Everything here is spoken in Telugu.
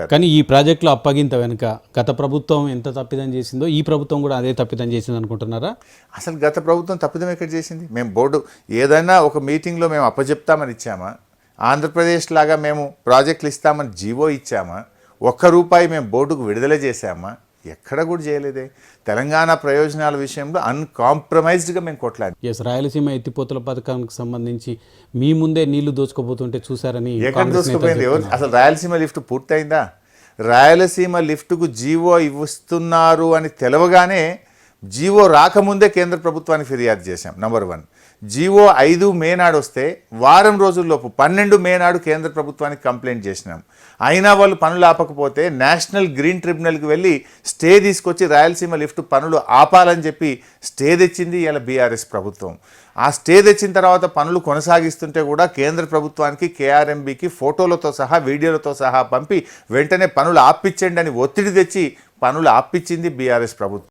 చెప్పారు. కానీ ఈ ప్రాజెక్టులో అప్పగింత వెనుక గత ప్రభుత్వం ఎంత తప్పిదం చేసిందో ఈ ప్రభుత్వం కూడా అదే తప్పిదం చేసింది అనుకుంటున్నారా? అసలు గత ప్రభుత్వం తప్పిదం ఎక్కడ చేసింది? మేము బోర్డు ఏదైనా ఒక మీటింగ్లో మేము అప్పచెప్తామని ఇచ్చామా? ఆంధ్రప్రదేశ్ లాగా మేము ప్రాజెక్టులు ఇస్తామని జీవో ఇచ్చామా? ఒక్క రూపాయి మేము బోర్డుకు విడుదల చేశామా? ఎక్కడ కూడా చేయలేదే. తెలంగాణ ప్రయోజనాల విషయంలో అన్కాంప్రమైజ్డ్గా మేము కొట్లాడి. ఎస్ రాయలసీమ ఎత్తిపోతల పథకానికి సంబంధించి మీ ముందే నీళ్ళు దోచుకోబోతుంటే చూసారని ఎక్కడ ఎవరు? అసలు రాయలసీమ లిఫ్ట్ పూర్తయిందా? రాయలసీమ లిఫ్ట్కు జీవో ఇస్తున్నారు అని తెలవగానే జీవో రాకముందే కేంద్ర ప్రభుత్వానికి ఫిర్యాదు చేశాం నంబర్ వన్ జీవో ఐదు మే నాడు వస్తే వారం రోజుల్లోపు పన్నెండు మే నాడు కేంద్ర ప్రభుత్వానికి కంప్లైంట్ చేసినాం. అయినా వాళ్ళు పనులు ఆపకపోతే నేషనల్ గ్రీన్ ట్రిబ్యునల్కి వెళ్ళి స్టే తీసుకొచ్చి రాయలసీమ లిఫ్ట్ పనులు ఆపాలని చెప్పి స్టే తెచ్చింది ఇలా బీఆర్ఎస్ ప్రభుత్వం. ఆ స్టే తెచ్చిన తర్వాత పనులు కొనసాగిస్తుంటే కూడా కేంద్ర ప్రభుత్వానికి కేఆర్ఎంబికి ఫోటోలతో సహా వీడియోలతో సహా పంపి వెంటనే పనులు ఆపిచ్చండి అని ఒత్తిడి తెచ్చి పనులు ఆపిచ్చింది బీఆర్ఎస్ ప్రభుత్వం.